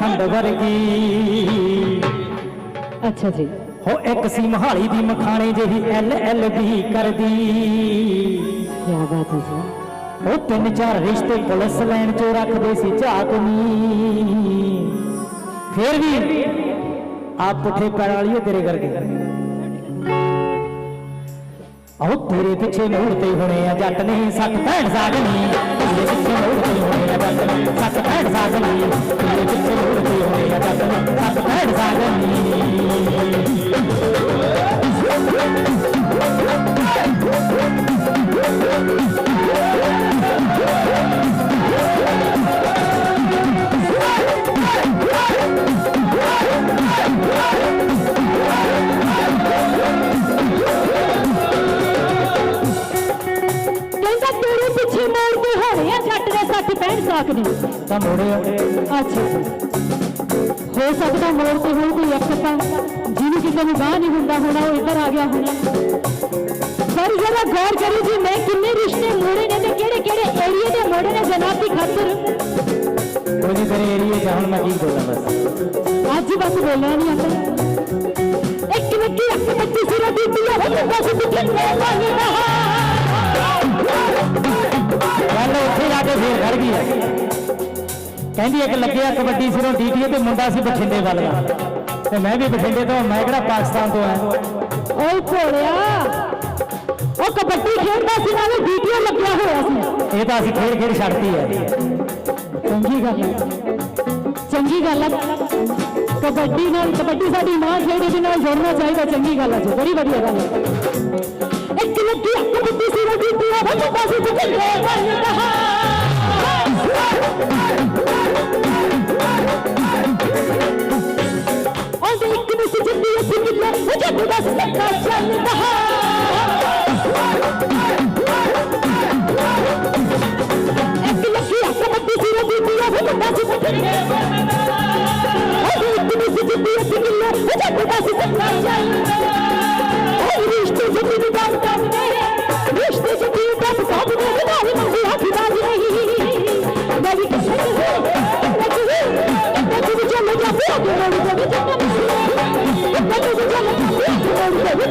ਖੰਡ ਵਰਗੀ। ਅੱਛਾ ਜੀ। ਹੋ ਇੱਕ ਸੀ ਮਹਾਲੀ ਦੀ ਮਖਾਣੇ ਜਿਹੀ ਐਲ ਐਲ ਬੀ ਕਰਦੀ। ਕੀ ਬਾਤ ਹੈ ਜੀ। ਉਹ ਤਿੰਨ ਚਾਰ ਰਿਸ਼ਤੇ ਪੁਲਿਸ ਲਾਈਨ ਚੋਂ ਰੱਖਦੇ ਸੀ ਝਾਕਨੀ ਫਿਰ ਵੀ ਆਪ ਪੁੱਠੇ ਪੈਰ ਵਾਲੀ ਹੈ ਤੇਰੇ ਕਰਕੇ ਆਹ ਤੇਰੇ ਪਿੱਛੇ ਮੂਰਤੇ ਹੋਣੇ ਆ, ਜੱਟ ਨੇ ਸੱਤ ਭੈਣ ਸਾਗਣੀ ਤੇਰੇ ਪਿੱਛੇ ਮੂਰਤੇ ਹੋਣੇ ਆ, ਜੱਟ ਨੇ ਸੱਤ ਭੈਣ ਸਾਗਣੀ ਤੇਰੇ ਪਿੱਛੇ ਮੂਰਤੇ ਹੋਣੇ ਆ, ਜੱਟ ਨੇ ਸੱਤ ਭੈਣ ਸਾਗਣੀ ਪਿੱਛੇ ਮੋੜ ਕੇ ਹੋਣੇ ਆ ਜੱਟ ਦੇ ਸੱਟ ਪੈਣ ਸਕਦੇ ਤਾਂ ਮੋੜਿਆ ਅੱਛਾ। ਹੋ ਸਕਦਾ ਮੋੜ ਤੇ ਹੋਣ ਕੋਈ ਇੱਕ ਤਾਂ ਜਿਹਨੂੰ ਕਿਸੇ ਨੂੰ ਬਾਹ ਨਹੀਂ ਹੁੰਦਾ ਹੋਣਾ ਉਹ ਇੱਧਰ ਆ ਗਿਆ ਹੋਣਾ। ਪਰ ਜਰਾ ਗੌਰ ਕਰੀ ਜੀ ਮੈਂ ਕਿੰਨੇ ਰਿਸ਼ਤੇ ਮੋੜੇ ਨੇ ਤੇ ਕਿਹੜੇ ਕਿਹੜੇ ਏਰੀਏ ਦੇ ਮੋੜੇ ਨੇ ਜਨਾਬ ਦੀ ਖਾਤਰ? ਕੋਈ ਨਹੀਂ ਤੇਰੇ ਏਰੀਏ ਹੁਣ ਮੈਂ ਕੀ ਬੋਲਾਂ ਬਸ। ਅੱਜ ਬਸ ਬੋਲਿਆ ਨਹੀਂ ਆਉਂਦਾ। ਇੱਕ ਲੱਗੀ ਅੱਖ ਬੱਚੀ ਸਿਰ ਦੀ ਪਿਆ ਹੋ ਬਸ ਕਿੱਥੇ ਪਾਣੀ ਰਹਾ ਗੱਲ ਉੱਥੇ ਜਾ ਕੇ ਫੇਰ ਖੜ ਗਈ। ਕਹਿੰਦੀ ਇੱਕ ਲੱਗਿਆ ਕਬੱਡੀ ਸਿਰੋਂ ਡੀਟੀਏ ਤੇ ਮੁੰਡਾ ਸੀ ਬਠਿੰਡੇ ਵੱਲ ਦਾ। ਤੇ ਮੈਂ ਵੀ ਬਠਿੰਡੇ ਤੋਂ ਮੈਂ ਕਿਹੜਾ ਪਾਕਿਸਤਾਨ ਤੋਂ ਆਇਆ। ਓਏ ਭੋਲਿਆ ਉਹ ਕਬੱਡੀ ਖੇਡਦਾ ਸੀ ਨਾਲੇ ਵੀਡੀਓ ਲੱਗਿਆ ਹੋਇਆ ਸੀ। ਇਹ ਤਾਂ ਅਸੀਂ ਖੇਡ ਖੇਡ ਛੱਡਤੀ ਆ ਚੰਗੀ ਗੱਲ ਹੈ। ਚੰਗੀ ਗੱਲ ਹੈ। ਕਬੱਡੀ ਨਾਲ, ਕਬੱਡੀ ਸਾਡੀ ਮਾਂ ਖੇਡ ਦੇ ਨਾਲ ਜੁੜਨਾ ਚਾਹੀਦਾ, ਚੰਗੀ ਗੱਲ ਹੈ ਜੀ, ਬੜੀ ਵਧੀਆ ਗੱਲ ਹੈ ਇੱਕ ਲੱਗੀ ਕਬੱਡੀ ਸੀ, ਰੋਟੀ ਪੀਆ ਬੱਚਾ ਪਾਸੇ ਤੇ ਲੈ ਬਣ ਰਹਾ ਉਹਦੇ ਇੱਕ ਨੂੰ ਸਿੱਧੀ ਉੱਥੇ ਕਿੱਲਾ ਉਹ ਜੱਟ ਦਾ ਸੱਕਾ ਚੱਲਦਾ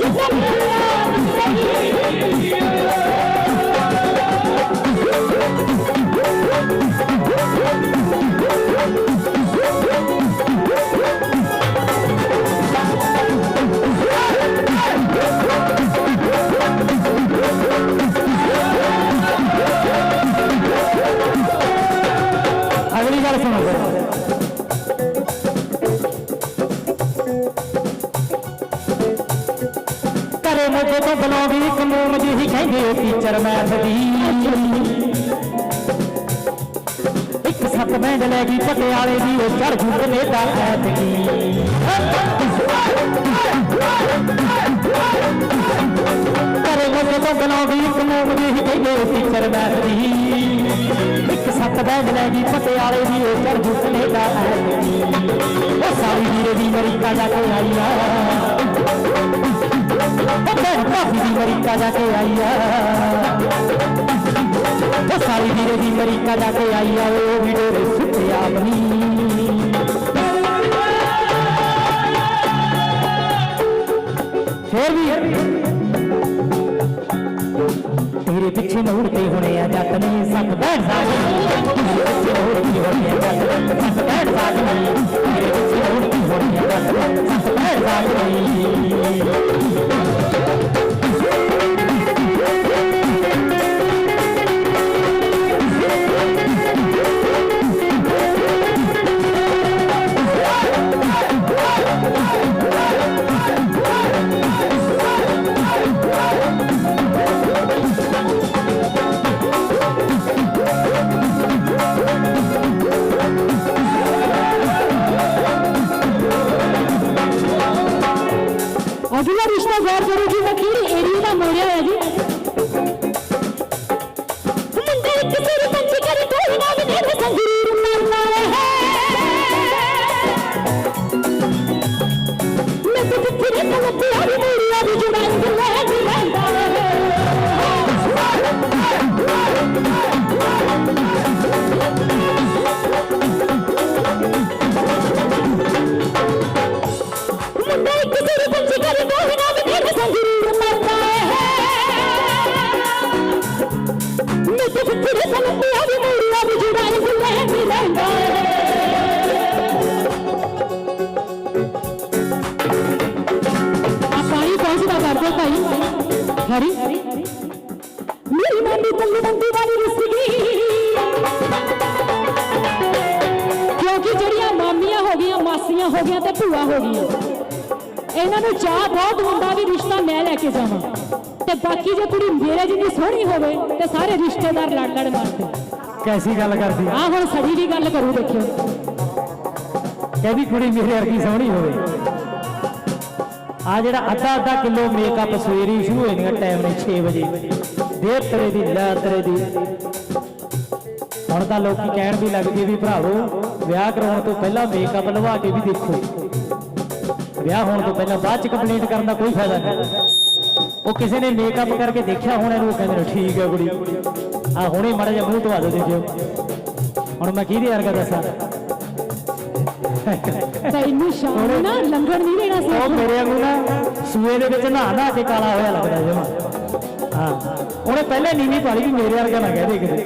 ਜਾ ਪਿਆ ਘਰੇ ਮੋਢੇ ਤੋਂ ਬੁਲਾਉਂਦੀ ਜਿਹੀ ਕਹਿੰਦੇ ਟੀਚਰ ਮੈਥ ਦੀ ਇੱਕ ਸੱਤ ਬੈਂਡ ਲੈ ਗਈ, ਪਟਿਆਲੇ ਦੀ, ਉਹ ਚੜ ਜੂ ਕਨੇਡਾ ਐਤਕੀ ਘਰੇ ਮੋਢੇ ਤੋਂ ਬੁਲਾਉਂਦੀ ਇੱਕ ਮੂਮ ਜਿਹੀ ਕਹਿੰਦੇ ਟੀਚਰ ਮੈਥ ਦੀ ਇੱਕ ਸੱਤ ਬੈਂਡ ਲੈ ਗਈ, ਪਟਿਆਲੇ ਦੀ, ਉਹ ਚੜ ਜੂ ਕਨੇਡਾ ਐਤਕੀ ਉਹ ਸਾਰੀ ਵੀਰੇ ਦੀ ਅਮਰੀਕਾ ਜਾ ਕੇ ਆਈ ਆ। ਉਹ ਭਾਬੀ ਦੀ ਅਮਰੀਕਾ ਜਾ ਕੇ ਆਈ ਆ ਉਹ ਸਾਰੀ ਵੀਰੇ ਦੀ ਅਮਰੀਕਾ ਜਾ ਕੇ ਆਈ ਆ ਉਹ ਵੀ ਡੋਰੇ ਸੁੱਟਿਆ ਬਣੀ ਫੇਰ ਵੀ ਤੇਰੇ ਪਿੱਛੇ ਦੋੜ ਤੇ ਹੁਣੇ ਆ, ਜੱਟ ਨੇ ਸੱਤ ਰਿਸ਼ਤਾ ਗੌਰ ਕਰੋ ਜੀ ਮੈਂ ਕਿਹੜੇ ਹੋ ਗਈਆਂ ਮਾਸੀਆਂ ਹੋ ਗਈਆਂ ਤੇ ਭੂਆ ਹੋ ਗਈਆਂ। ਇਹਨਾਂ ਨੂੰ ਚਾਹ ਬਹੁਤ ਹੁੰਦਾ ਵੀ ਰਿਸ਼ਤਾ ਮੈਂ ਲੈ ਕੇ ਜਾਵਾਂ। ਤੇ ਬਾਕੀ ਜੇ ਕੁੜੀ ਮੇਰੇ ਜਿੰਨੀ ਸੋਹਣੀ ਹੋਵੇ ਤੇ ਸਾਰੇ ਰਿਸ਼ਤੇਦਾਰ ਲੜ ਲੜ ਮਰਦੇ ਕੈਸੀ ਗੱਲ ਕਰਦੀ ਆ? ਹੁਣ ਸੜੀ ਦੀ ਗੱਲ ਕਰੂ ਦੇਖਿਓ। ਕਹਿੰਦੀ ਕੁੜੀ ਮੇਰੇ ਵਰਗੀ ਸੋਹਣੀ ਹੋਵੇ। ਆ ਜਿਹੜਾ ਅੱਧਾ ਅੱਧਾ ਕਿਲੋ ਮੇਕਅਪ ਸਵੇਰੇ ਸ਼ੁਰੂ ਹੋ ਜਾਂਦੀਆਂ ਟਾਈਮ ਨੇ 6 ਵਜੇ। ਦੇਰ ਤੇਰੇ ਦੀ ਲੈ ਤੇਰੇ ਦੀ। ਹੁਣ ਤਾਂ ਲੋਕੀ ਕਹਿਣ ਵੀ ਲੱਗ ਗਏ ਵੀ ਭਰਾਵੋ ਵਿਆਹ ਕਰਾਉਣ ਤੋਂ ਪਹਿਲਾਂ ਮੇਕਅਪ ਲਵਾ ਕੇ ਵੀ ਦੇਖੋ। ਵਿਆਹ ਹੋਣ ਤੋਂ ਪਹਿਲਾਂ ਬਾਅਦ ਚ ਕੰਪਲੇਂਟ ਕਰਨ ਦਾ ਕੋਈ ਫਾਇਦਾ ਨਹੀਂ। ਉਹ ਕਿਸੇ ਨੇ ਮੇਕਅਪ ਕਰਕੇ ਦੇਖਿਆ ਹੋਣਾ ਇਹਨੂੰ ਉਹ ਕਹਿੰਦੇ ਨੇ ਠੀਕ ਹੈ ਕੁੜੀ। ਆ ਹੁਣੇ ਮਾੜਾ ਜਿਹਾ ਮੂੰਹ ਧਵਾ ਦੋ ਦੇਖਿਓ। ਹੁਣ ਮੈਂ ਕਿਹਦੇ ਵਰਗਾ ਦੱਸਾਂ? ਤੈਨੂੰ ਸ਼ਾਮ ਨਾ ਲੰਗਰ ਨਹੀਂ ਦੇਣਾ ਸੀ। ਉਹ ਮੇਰੇ ਵਾਂਗੂ ਨਾ ਸੂਏ ਦੇ ਵਿੱਚ ਨਹਾ ਨਹਾ ਕੇ ਕਾਲਾ ਹੋਇਆ ਲੱਗਦਾ ਜਮਾ। ਹਾਂ। ਉਹਨੇ ਪਹਿਲੇ ਨੀਵੀਂ ਪਾਲੀ ਵੀ ਮੇਰੇ ਵਰਗਾ ਨਾ ਕਹਦੇ ਕਿਤੇ।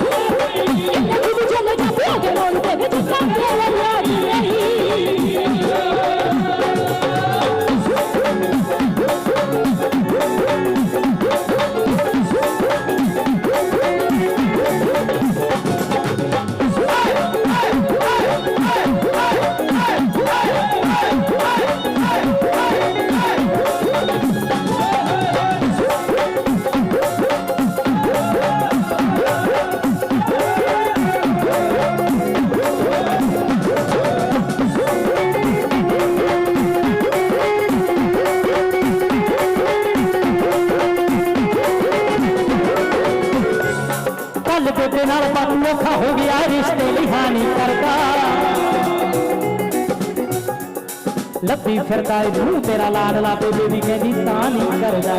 ਲੱਭੀ ਫਿਰਦਾ ਇਹਨੂੰ ਤੇਰਾ ਲਾਡਲਾ ਬੇਬੇ ਵੀ ਕਹਿੰਦੀ ਤਾਂ ਨਹੀਂ ਕਰਦਾ।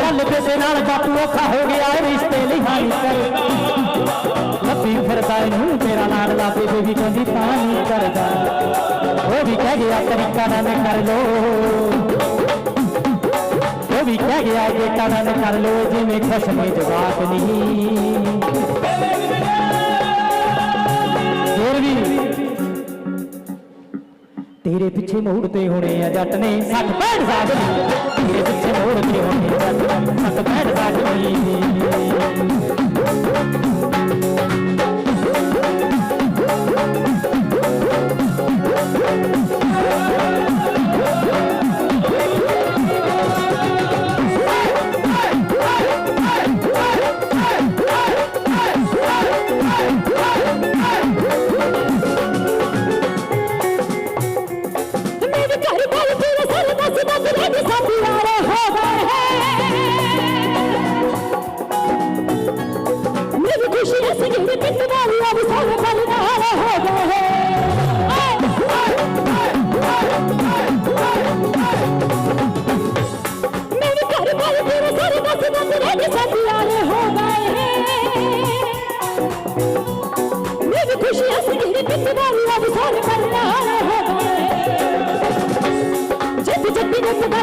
ਕੱਲ ਬੇਟੇ ਨਾਲ ਬਾਪੂ ਔਖਾ ਹੋ ਗਿਆ ਰਿਸ਼ਤੇ ਲਈ ਹਾਨੀ ਕਰਦਾ ਲੱਭੀ ਫਿਰਦਾ ਇਹਨੂੰ ਤੇਰਾ ਲਾਡਲਾ ਬੇਬੇ ਵੀ ਕਹਿੰਦੀ ਤਾਂ ਨਹੀਂ ਕਰਦਾ। ਉਹ ਵੀ ਕਹਿ ਗਿਆ, ਤਰੀਕਾ ਨਾਲ ਕਰ ਲੋ। ਉਹ ਵੀ ਕਹਿ ਗਿਆ ਜੇ ਕਦਨ ਕਰ ਲੋ, ਜਿਵੇਂ ਖਸ਼ਮੇ ਜਵਾਕ ਨਹੀਂ। ਤੇਰੇ ਪਿੱਛੇ ਮੋੜਤੇ ਹੋਣੇ ਆ ਜੱਟ ਨੇ। 60 65 ਸਾਲ ਤੇਰੇ ਪਿੱਛੇ ਮੋੜਤੇ ਹੋਣੇ ਆ ਜੱਟ 60 65 ਸਾਲ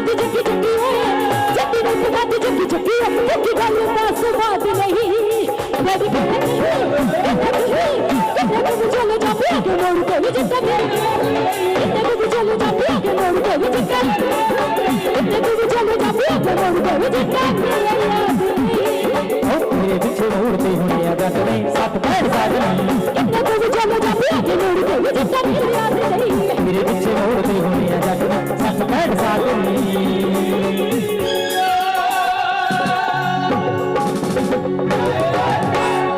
ਜੱਟੀ ਨੇ ਸਵਾਦ ਜੱਟੀ ਜੱਟੀ ਓਏ ਜੱਟੀ ਨੇ ਸਵਾਦ ਜੱਟੀ ਜੱਟੀ ਓਏ ਕੀ ਗੱਲ ਦਾ ਸਵਾਦ ਨਹੀਂ ਬੜੀ ਕਿਤੇ ਵੀ ਚਲੇ ਜਾ ਪਿਆ ਕੇ ਮੋੜ ਕੇ ਵੀ ਜਿੱਤਾ ਕਿਤੇ ਵੀ ਚਲੇ ਜਾ ਪਿਆ ਕੇ ਮੋੜ ਕੇ ਵੀ ਜਿੱਤਾ ਕਿਤੇ ਵੀ ਚਲੇ ਜਾ ਪਿਆ ਕੇ ਮੋੜ ਕੇ ਵੀ ਜਿੱਤਾ